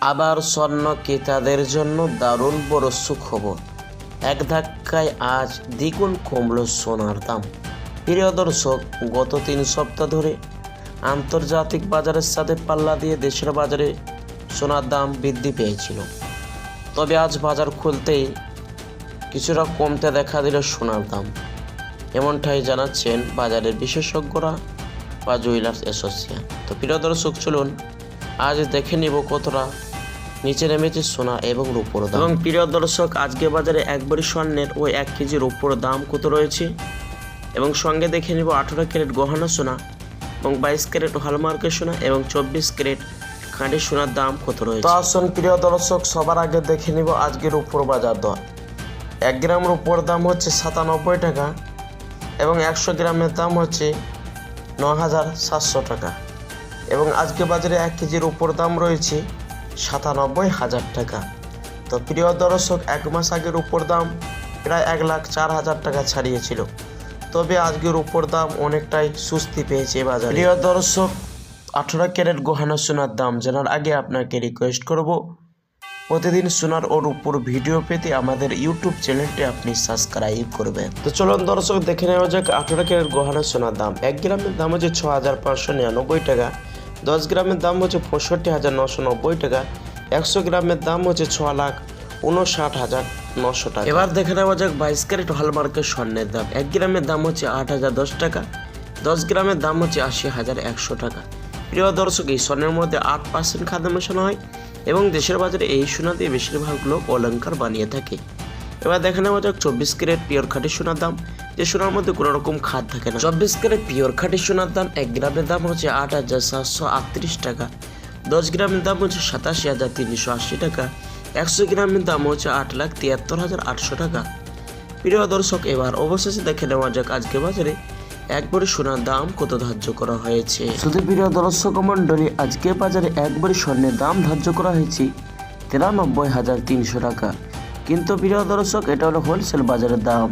আবার স্বর্ণ ক্রেতাদের জন্য দারুণ বড় সুখবর। এক ধাক্কায় আজ দ্বিগুণ কমল সোনার দাম। প্রিয় দর্শক, গত তিন সপ্তাহ ধরে আন্তর্জাতিক বাজারের সাথে পাল্লা দিয়ে দেশের বাজারে সোনার দাম বৃদ্ধি পেয়েছিল। তবে আজ বাজার খুলতেই কিছুটা কমতে দেখা দিল সোনার দাম। এমনটাই জানাচ্ছেন বাজারের বিশেষজ্ঞরা বা জুয়েলার্স অ্যাসোসিয়েশন। তো প্রিয় দর্শক, চলুন আজ দেখে নিব কতটা নিচে নেমেছে সোনা এবং রূপোর দাম। এবং প্রিয় দর্শক আজকে বাজারে একবারই স্বর্ণের ও এক কেজির রূপোর দাম কত রয়েছে? এবং সঙ্গে দেখে নিব আঠেরো ক্যারেট গহনা সোনা এবং বাইশ ক্যারেট হলমার্কের সোনা এবং চব্বিশ ক্যারেট খাঁটি সোনার দাম কত রয়েছে? তো আসুন প্রিয় দর্শক সবার আগে দেখে নিব আজকের রূপোর বাজার দর। এক গ্রাম রূপোর দাম হচ্ছে সাতানব্বই টাকা এবং একশো গ্রামের দাম হচ্ছে ন হাজার সাতশো টাকা। এবং আজকে বাজারে এক কেজির উপর দাম রয়েছে সাতানব্বই হাজার টাকা। তো প্রিয় দর্শক, এক মাস আগের উপর দাম প্রায় এক লাখ চার হাজার টাকা ছাড়িয়েছিল। তবে আজকের উপর দাম অনেকটাই সুস্থি পেয়েছে বাজার। প্রিয় দর্শক, আঠেরো ক্যারেট গহনা সোনার দাম জানার আগে আপনাকে রিকোয়েস্ট করব, প্রতিদিন সোনার ওর উপর ভিডিও পেতে আমাদের ইউটিউব চ্যানেলটি আপনি সাবস্ক্রাইব করবেন। তো চলুন দর্শক, দেখে নেওয়া যাক আঠেরো ক্যারেট গহনা সোনার দাম। এক গ্রামের দাম হচ্ছে ছ হাজার পাঁচশো নিরানব্বই টাকা। দশ গ্রামের দাম হচ্ছে পঁয়ষট্টি হাজার নশো নব্বই টাকা, একশো গ্রামের দাম হচ্ছে ছ লাখ উনষাট হাজার নশো টাকা। এবার দেখে নেওয়া যাক বাইশ ক্যারেট হলমার্কের স্বর্ণের দাম। এক গ্রামের দাম হচ্ছে আট হাজার দশ টাকা, দশ গ্রামের দাম হচ্ছে আশি হাজার একশো টাকা। প্রিয় দর্শক, এই স্বর্ণের মধ্যে আট পার্সেন্ট খাদ্য মেশানো হয় এবং দেশের বাজারে এই সোনা দিয়ে বেশিরভাগ লোক অলঙ্কার বানিয়ে থাকে। এবার দেখে নেওয়া যাক চব্বিশ ক্যারেট পিওর খাঁটি সোনার দাম। যে সোনার মধ্যে কোনো রকম খাদ থাকে না। চব্বিশ ক্যারেট পিওর খাঁটি সোনার দাম, এক গ্রামের দাম হচ্ছে আট হাজার সাতশো আটত্রিশ টাকা। দশ গ্রামের দাম হচ্ছে সাতাশি হাজার তিনশো আশি টাকা। একশো গ্রামের দাম হচ্ছে আট লাখ তিয়াত্তর হাজার আটশো টাকা। প্রিয় দর্শক, এবার অবশেষে দেখে নেওয়া যাক আজকে বাজারে একবারে সোনার দাম কত ধার্য করা হয়েছে। শুধু প্রিয় দর্শক মণ্ডলী আজকে বাজারে একবারে স্বর্ণের দাম ধার্য করা হয়েছে তিরানব্বই হাজার তিনশো টাকা। কিন্তু প্রিয় দর্শক, এটা হলো হোলসেল বাজারের দাম।